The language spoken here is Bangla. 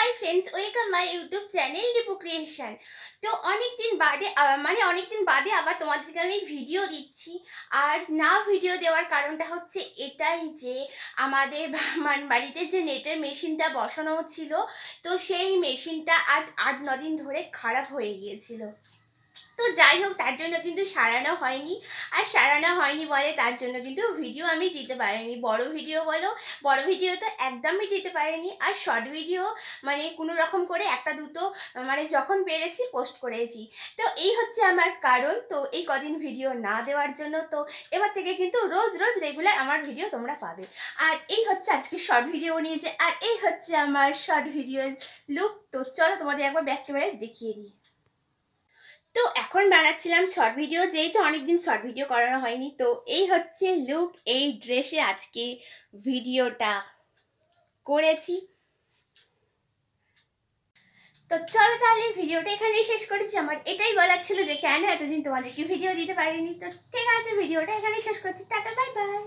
Hi friends welcome my YouTube channel Ripu creation তো অনেক দিন বাদে মানে অনেক দিন বাদে আবার তোমাদেরকে আমি ভিডিও দিচ্ছি। আর না ভিডিও দেওয়ার কারণটা হচ্ছে এটাই যে, আমাদের বাড়িতে যে নেটের মেশিনটা বসানো ছিল, তো সেই মেশিনটা আজ আট ন দিন ধরে খারাপ হয়ে গিয়েছিল। তো যাই হোক, তার জন্য কিন্তু সারানো হয়নি। আর সারানো হয়নি বলে তার জন্য কিন্তু ভিডিও আমি দিতে পারিনি। বড় ভিডিও বলো, বড় ভিডিও তো একদমই দিতে পারিনি। আর শর্ট ভিডিও মানে কোনো রকম করে একটা দুটো মানে যখন পেরেছি পোস্ট করেছি। তো এই হচ্ছে আমার কারণ। তো এই কদিন ভিডিও না দেওয়ার জন্য, তো এবার থেকে কিন্তু রোজ রোজ রেগুলার আমার ভিডিও তোমরা পাবে। আর এই হচ্ছে আজকে শর্ট ভিডিও নিয়েছে আর এই হচ্ছে আমার শর্ট ভিডিও লুক তো চলো তোমাদের একবার ব্যাক ক্যামেরায় দেখিয়ে দিই। তো এখন বানাচ্ছিলাম শর্ট ভিডিও যেহেতু অনেকদিন শর্ট ভিডিও করানো হয়নি, তো এই হচ্ছে লুক এই ড্রেসে আজকে ভিডিওটা করেছি। তো চলো তাহলে ভিডিওটা এখানেই শেষ করেছি। আমার এটাই বলার ছিল যে কেন এতদিন তোমাদেরকে ভিডিও দিতে পারিনি। তো ঠিক আছে ভিডিওটা এখানেই শেষ করছি। Tata bye bye